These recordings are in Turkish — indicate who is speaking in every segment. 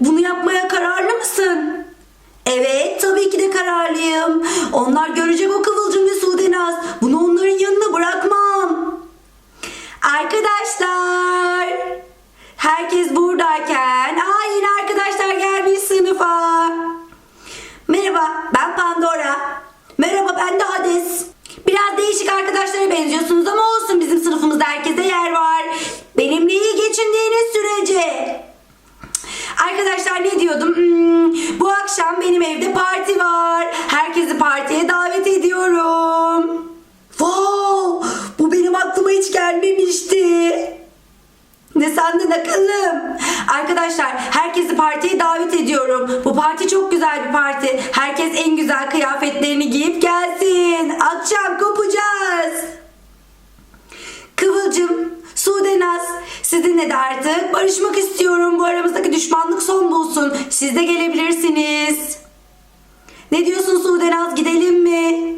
Speaker 1: bunu yapmaya kararlı mısın? Evet, tabii ki de kararlıyım. Onlar görecek o Kıvılcım ve Sudenaz. Bunu onların yanına bırakmam. Arkadaşlar, herkes buradayken, aa yeni arkadaşlar gelmiş sınıfa. Merhaba, ben Pandora. Merhaba, ben de Hades. Biraz değişik arkadaşlara benziyorsunuz ama olsun bizim sınıfımızda herkese yer var. Benimle iyi geçindiğiniz sürece. Arkadaşlar ne diyordum? Hmm, bu akşam benim var. Herkesi partiye davet ediyorum. Wow! Bu benim aklıma hiç gelmemişti. Ne sandın akıllım? Arkadaşlar herkesi partiye davet ediyorum. Bu parti çok güzel bir parti. Herkes en güzel kıyafetlerini giyip gelsin. Akşam kopacağız. Kıvılcım, Sudenaz, sizinle de artık barışmak istiyorum. Bu aramızdaki düşmanlık son bulsun. Siz de gelebilirsiniz. Ne diyorsun Sudenaz gidelim mi?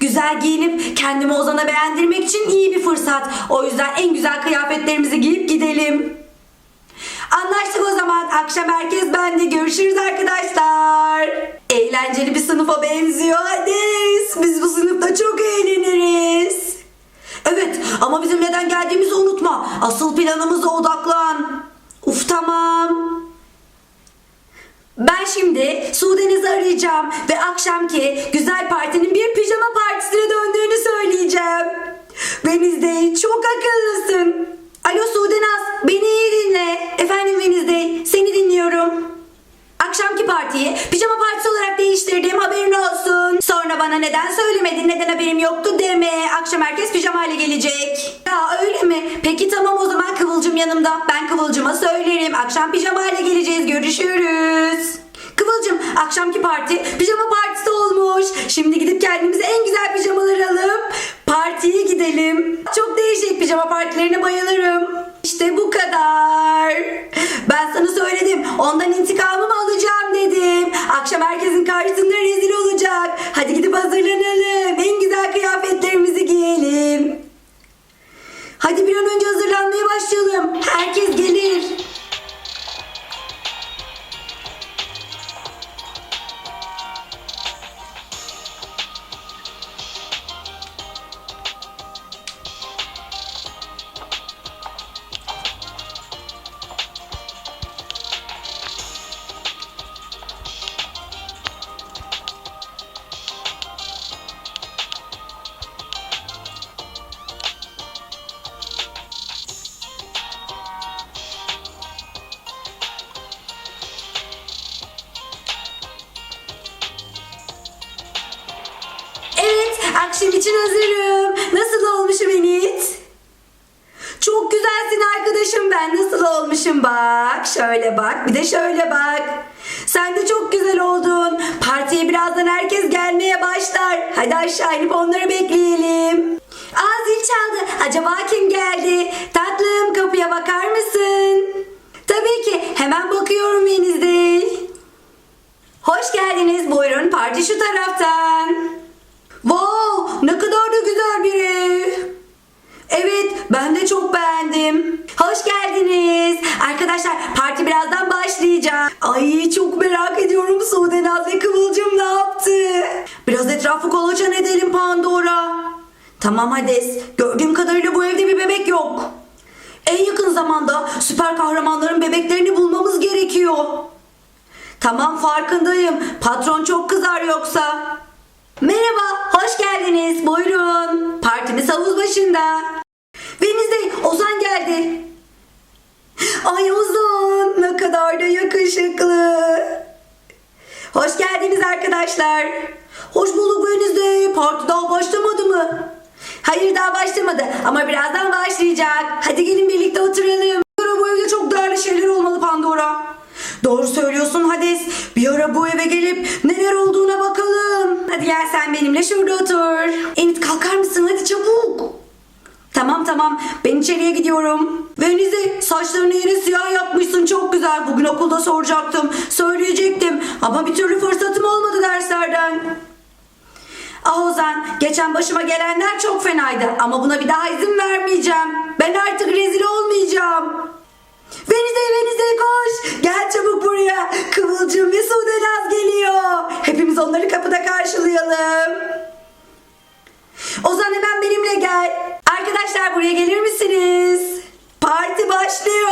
Speaker 1: Güzel giyinip kendimi Ozan'a beğendirmek için iyi bir fırsat. O yüzden en güzel kıyafetlerimizi giyip gidelim. Anlaştık o zaman. Akşam herkes bende. Görüşürüz arkadaşlar. Eğlenceli bir sınıfa benziyor. Hadi. Biz bu sınıfta çok eğleniriz. Evet ama bizim neden geldiğimizi unutma. Asıl planımıza odaklan. Uf tamam. Ben şimdi Sudeniz'i arayacağım ve akşamki güzel partinin bir pijama partisine döndüğünü söyleyeceğim. Venizde çok akıllısın. Alo Sudenaz beni iyi dinle. Efendim Venizde seni dinliyorum. Akşamki partiyi pijama partisi olarak değiştirdim haberin olsun. Sonra bana neden söylemedin neden haberim yoktu deme. Akşam herkes pijamayla gelecek. Ya öyle mi? Peki tamam o zaman Kıvılcım yanımda. Ben Kıvılcım'a söylerim. Akşam pijamayla geleceğiz. Akşamki parti pijama partisi olmuş. Şimdi gidip kendimize en güzel pijamaları alıp partiye gidelim. Çok değişik pijama partilerine bayılırım. İşte bu kadar. Ben sana söyledim. Ondan intikamımı alacağım dedim. Akşam herkesin karşısında rezil olacak. Hadi gidip hazırlanalım. Akşam için hazırım. Nasıl olmuşum Enit? Çok güzelsin arkadaşım ben. Nasıl olmuşum bak. Şöyle bak, bir de şöyle bak. Sen de çok güzel oldun. Partiye birazdan herkes gelmeye başlar. Hadi aşağı inip onları bekleyelim. Aa zil çaldı. Acaba kim geldi? Tatlım kapıya bakar mısın? Tabii ki. Hemen bakıyorum Venizde. Hoş geldiniz. Buyurun parti şu taraftan. Wow, ne kadar da güzel bir ev. Evet, ben de çok beğendim. Hoş geldiniz. Arkadaşlar, parti birazdan başlayacak. Ay çok merak ediyorum Sudenaz ve Kıvılcım ne yaptı? Biraz etrafı kolaçan edelim Pandora. Tamam Hades. Gördüğüm kadarıyla bu evde bir bebek yok. En yakın zamanda süper kahramanların bebeklerini bulmamız gerekiyor. Tamam farkındayım. Patron çok kızar yoksa. Merhaba, hoş geldiniz. Buyurun. Partimiz havuz başında. Venizde Ozan geldi. Ay Ozan, ne kadar da yakışıklı. Hoş geldiniz arkadaşlar. Hoş bulduk Venizde. Parti daha başlamadı mı? Hayır daha başlamadı ama birazdan başlayacak. Hadi gelin birlikte oturalım. Bu evde çok değerli şeyler Pandora. Doğru söylüyorsun Hades. Bir ara bu eve gelip neler olduğuna bakalım. Hadi gel sen benimle şurada otur. Enit kalkar mısın hadi çabuk. Tamam tamam ben içeriye gidiyorum. Venize saçlarını yine siyah yapmışsın çok güzel. Bugün okulda soracaktım. Söyleyecektim ama bir türlü fırsatım olmadı derslerden. Ah Ozan, geçen başıma gelenler çok fenaydı ama buna bir daha izin vermeyeceğim. Ben artık Kıvılcım ve Sudanaz geliyor. Hepimiz onları kapıda karşılayalım. Ozan hemen benimle gel. Arkadaşlar buraya gelir misiniz? Parti başlıyor.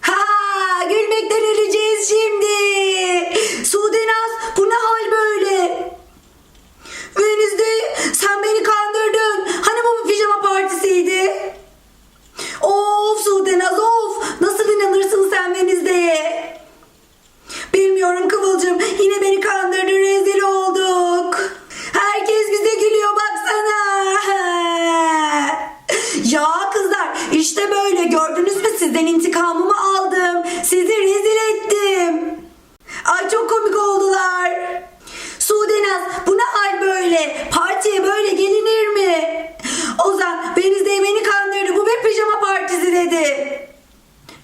Speaker 1: Ha, gülmekten öleceğiz şimdi. Sudenaz bu ne hal böyle? İntikamımı aldım. Sizi rezil ettim. Ay çok komik oldular. Sudenaz bu ne hal böyle? Partiye böyle gelinir mi? Ozan Venizde beni kandırdı. Bu bir pijama partisi dedi.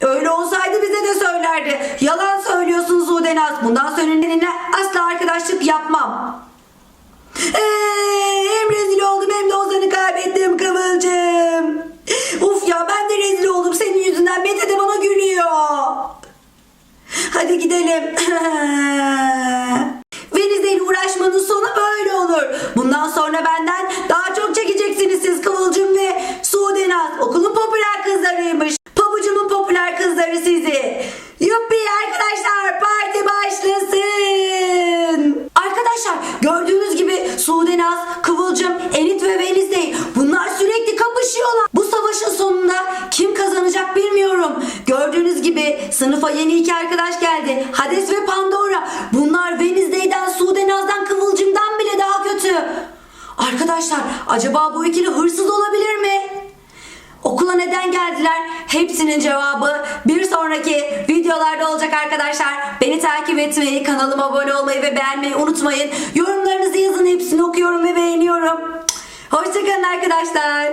Speaker 1: Öyle olsaydı bize de söylerdi. Yalan söylüyorsun Sudenaz. Bundan sonra seninle asla arkadaşlık yapmam. Ee, hem rezil oldum hem de Ozan'ı kaybettim Kıvılcım. Uf ya ben de rezil oldum senin yüzünden. Mete de gülüyor. Hadi gidelim. Gördüğünüz gibi sınıfa yeni iki arkadaş geldi. Hades ve Pandora. Bunlar Venizde'den, Sudenaz'dan, Kıvılcım'dan bile daha kötü. Arkadaşlar acaba bu ikili hırsız olabilir mi? Okula neden geldiler? Hepsinin cevabı bir sonraki videolarda olacak arkadaşlar. Beni takip etmeyi, kanalıma abone olmayı ve beğenmeyi unutmayın. Yorumlarınızı yazın hepsini okuyorum ve beğeniyorum. Hoşçakalın arkadaşlar.